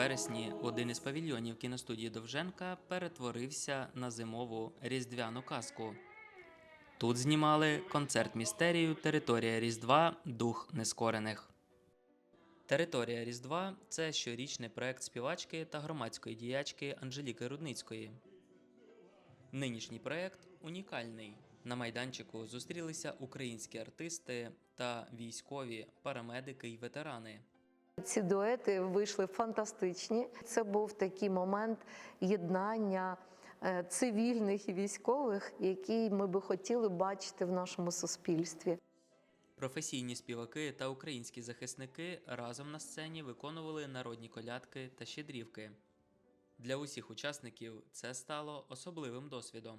вересні один із павільйонів кіностудії Довженка перетворився на зимову різдвяну казку. Тут знімали концерт містерію Територія Різдва Дух Нескорених. Територія Різдва це щорічний проект співачки та громадської діячки Анжеліки Рудницької. Нинішній проект унікальний. На майданчику зустрілися українські артисти та військові, парамедики й ветерани. Ці дуети вийшли фантастичні. Це був такий момент єднання е, цивільних і військових, який ми би хотіли бачити в нашому суспільстві. Професійні співаки та українські захисники разом на сцені виконували народні колядки та щедрівки. Для усіх учасників це стало особливим досвідом.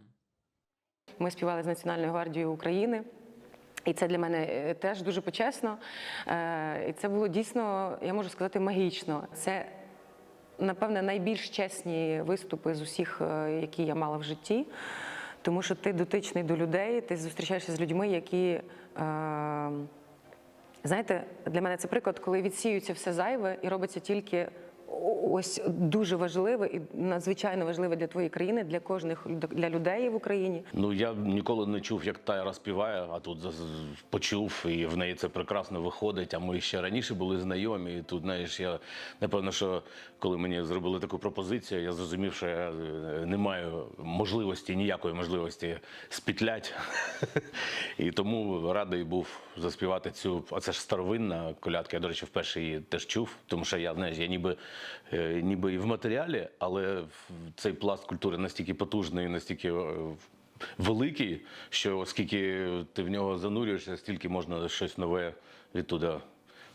Ми співали з Національною гвардією України. І це для мене е, теж дуже почесно. Е, І це було дійсно, я можу сказати, магічно. Це, напевне, найбільш чесні виступи з усіх, е, які я мала в житті. Тому що ти дотичний до людей, ти зустрічаєшся з людьми, які. Знаєте, для мене це приклад, коли відсіюється все зайве і робиться тільки ось дуже важливе і надзвичайно важливе для твоєї країни, для кожних для людей в Україні. Ну я ніколи не чув, як Тайра співає, а тут почув, і в неї це прекрасно виходить. А ми ще раніше були знайомі. І тут, знаєш, я напевно, що коли мені зробили таку пропозицію, я зрозумів, що я е, не маю можливості, ніякої можливості спітлять. І тому радий був заспівати цю. А це ж старовинна колядка. Я, до речі, вперше її теж чув, тому що я знаєш, я ніби, ніби і в матеріалі, але цей пласт культури настільки потужний, настільки. е, Великий, що оскільки ти в нього занурюєшся, стільки можна щось нове відтуди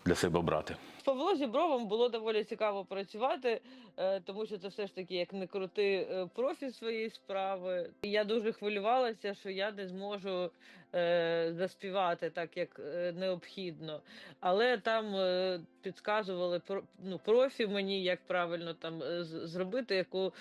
для себе брати. Павло Зібровим було доволі цікаво працювати, е, тому що це все ж таки як не крути е, профі своєї справи. Я дуже хвилювалася, що я не зможу е, заспівати так, як необхідно. Але там підказували ну, профі мені, як правильно там зробити, яку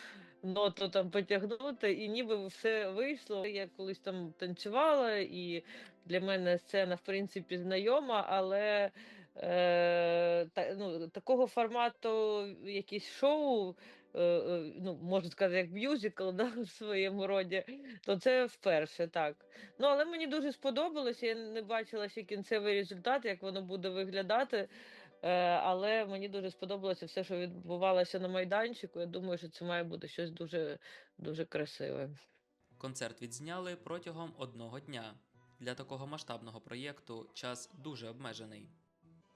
ноту там потягнути, і ніби все вийшло. Я колись там танцювала, і для мене сцена в принципі знайома, але е, та, ну, такого формату якісь шоу, е, е, ну, можна сказати, як мюзикл да, в своєму роді, то це вперше так. Ну, але мені дуже сподобалося. Я не бачила ще кінцевий результат, як воно буде виглядати. Е, але мені дуже сподобалося все, що відбувалося на майданчику. Я думаю, що це має бути щось дуже, дуже красиве. Концерт відзняли протягом одного дня. Для такого масштабного проєкту час дуже обмежений.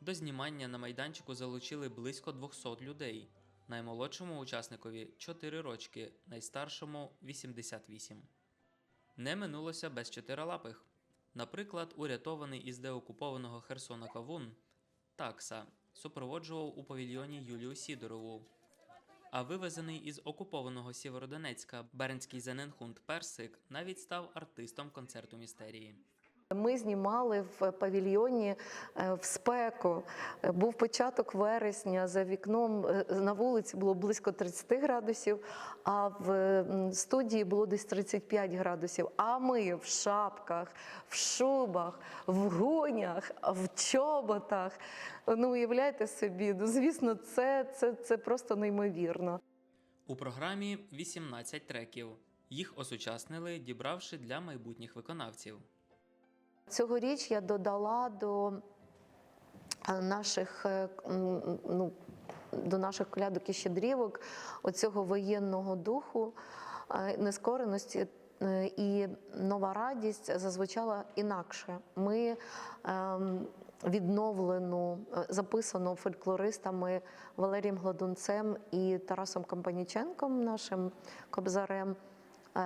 До знімання на майданчику залучили близько 200 людей. Наймолодшому учасникові 4 рочки, найстаршому 88. Не минулося без чотирилапих. Наприклад, урятований із деокупованого Херсона Кавун Такса супроводжував у павільйоні Юлію Сідорову. А вивезений із окупованого Сєвєродонецька Бернський Зененхунд Персик навіть став артистом концерту містерії. Ми знімали в павільйоні е, в спеку. Е, Був початок вересня. За вікном е, на вулиці було близько 30 градусів, а в студії було десь 35 градусів. А ми в шапках, в шубах, в гунях, в чоботах. Ну, уявляєте собі, ну звісно, це, це, це просто неймовірно. У програмі 18 треків. Їх осучаснили, дібравши для майбутніх виконавців. Цьогоріч я додала до е, наших е, ну, до наших колядок і щедрівок оцього воєнного духу, е, нескореності. І нова радість зазвучала інакше. Ми ем, відновлену, записану фольклористами Валерієм Гладунцем і Тарасом Кампаніченком, нашим кобзарем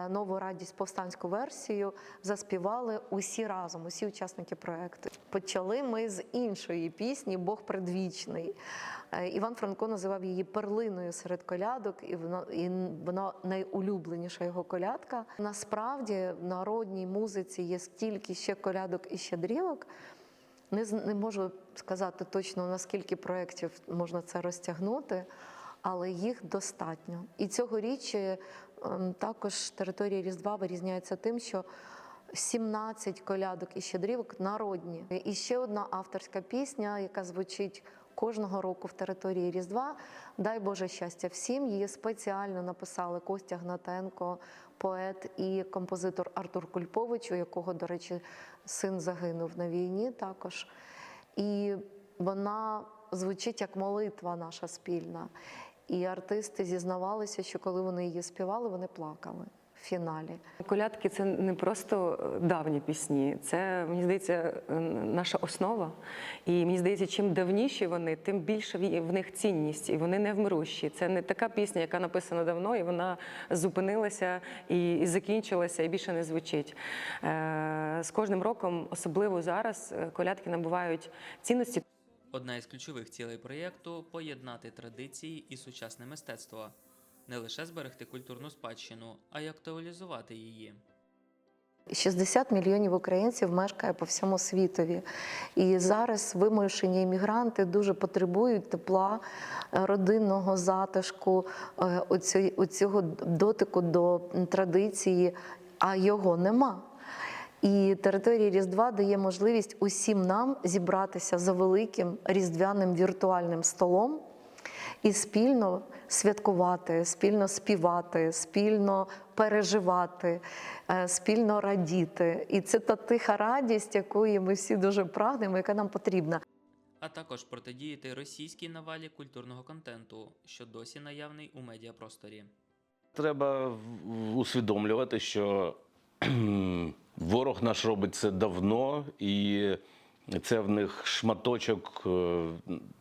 нову радість повстанську версію заспівали усі разом, усі учасники проекту. Почали ми з іншої пісні Бог предвічний. Е, Іван Франко називав її перлиною серед колядок, і вона, і вона найулюбленіша його колядка. Насправді в народній музиці є стільки ще колядок і щедрівок. Не, не можу сказати точно наскільки проєктів можна це розтягнути, але їх достатньо. І цьогоріч е, ем, також територія Різдва вирізняється тим, що 17 колядок і щедрівок народні. І ще одна авторська пісня, яка звучить кожного року в території Різдва. Дай Боже щастя всім. Її спеціально написали Костя Гнатенко, поет і композитор Артур Кульпович, у якого, до речі, син загинув на війні також. І вона звучить як молитва наша спільна. І артисти зізнавалися, що коли вони її співали, вони плакали в фіналі. Колядки це не просто е, давні пісні, це мені здається е, наша основа. І мені здається, чим давніші вони, тим більше в них цінність, і вони не вмирущі. Це не така пісня, яка написана давно, і вона зупинилася і, і закінчилася, і більше не звучить. Е, З кожним роком, особливо зараз, е, колядки набувають цінності. Одна із ключових цілей проєкту поєднати традиції і сучасне мистецтво, не лише зберегти культурну спадщину, а й актуалізувати її. 60 мільйонів українців мешкає по всьому світові. І зараз вимушені іммігранти дуже потребують тепла, е, родинного затишку, е, оцього дотику до традиції, а його нема. І територія Різдва дає можливість усім нам зібратися за великим різдвяним віртуальним столом і спільно святкувати, спільно співати, спільно переживати, е, спільно радіти. І це та тиха радість, якої ми всі дуже прагнемо, яка нам потрібна. а також протидіяти російській навалі культурного контенту, що досі наявний у медіапросторі. Треба усвідомлювати, що ворог наш робить це давно, і це в них шматочок е,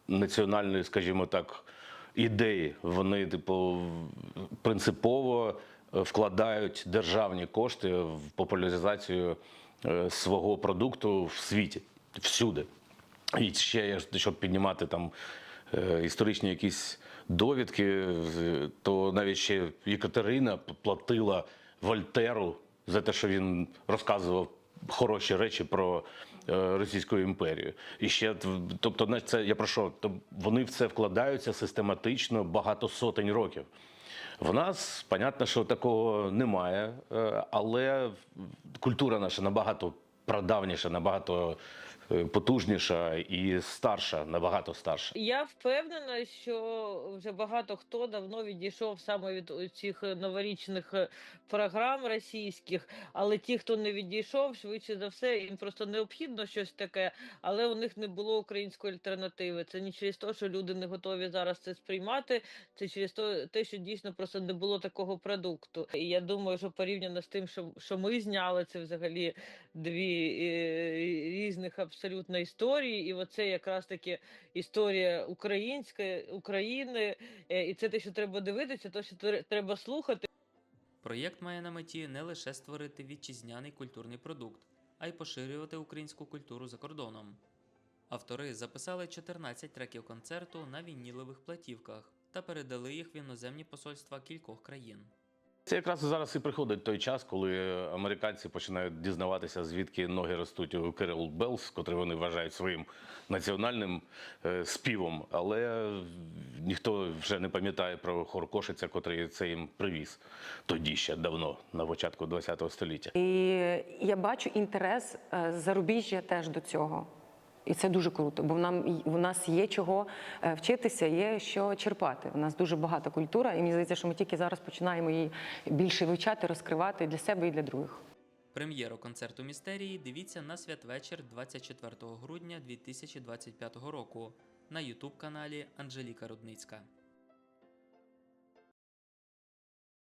національної, скажімо так, ідеї. Вони, типу, принципово е, вкладають державні кошти в популяризацію е, свого продукту в світі всюди. І ще, щоб піднімати там історичні якісь довідки, то навіть ще Єкатерина платила Вольтеру за те, що він розказував хороші речі про е, Російську імперію. І ще тобто, це я про що? Вони в це вкладаються систематично багато сотень років. В нас, понятно, що такого немає, е, але культура наша набагато прадавніша, набагато потужніша і старша, набагато старша. Я впевнена, що вже багато хто давно відійшов саме від цих новорічних е, програм російських, але ті, хто не відійшов, швидше за все, їм просто необхідно щось таке, але у них не було української альтернативи. Це не через те, що люди не готові зараз це сприймати, це через те, що дійсно просто не було такого продукту. І я думаю, що порівняно з тим, що, що ми зняли, це взагалі дві е, різних абсолютно історії, і оце якраз таки історія українська України, е, і це те, що треба дивитися, те, що треба слухати. Проєкт має на меті не лише створити вітчизняний культурний продукт, а й поширювати українську культуру за кордоном. Автори записали 14 треків концерту на вінілових платівках та передали їх в іноземні посольства кількох країн. Це якраз зараз і приходить той час, коли американці починають дізнаватися, звідки ноги ростуть у Керол Белс, котрий вони вважають своїм національним е, співом. Але ніхто вже не пам'ятає про хор Кошиця, котрий це їм привіз тоді ще давно, на початку ХХ століття. І я бачу інтерес е, зарубіжжя теж до цього. І це дуже круто, бо нам у нас є чого е, вчитися, є що черпати. У нас дуже багата культура, і мені здається, що ми тільки зараз починаємо її більше вивчати, розкривати для себе і для других. Прем'єру концерту містерії дивіться на святвечір 24 грудня 2025 року на ютуб каналі Анжеліка Рудницька.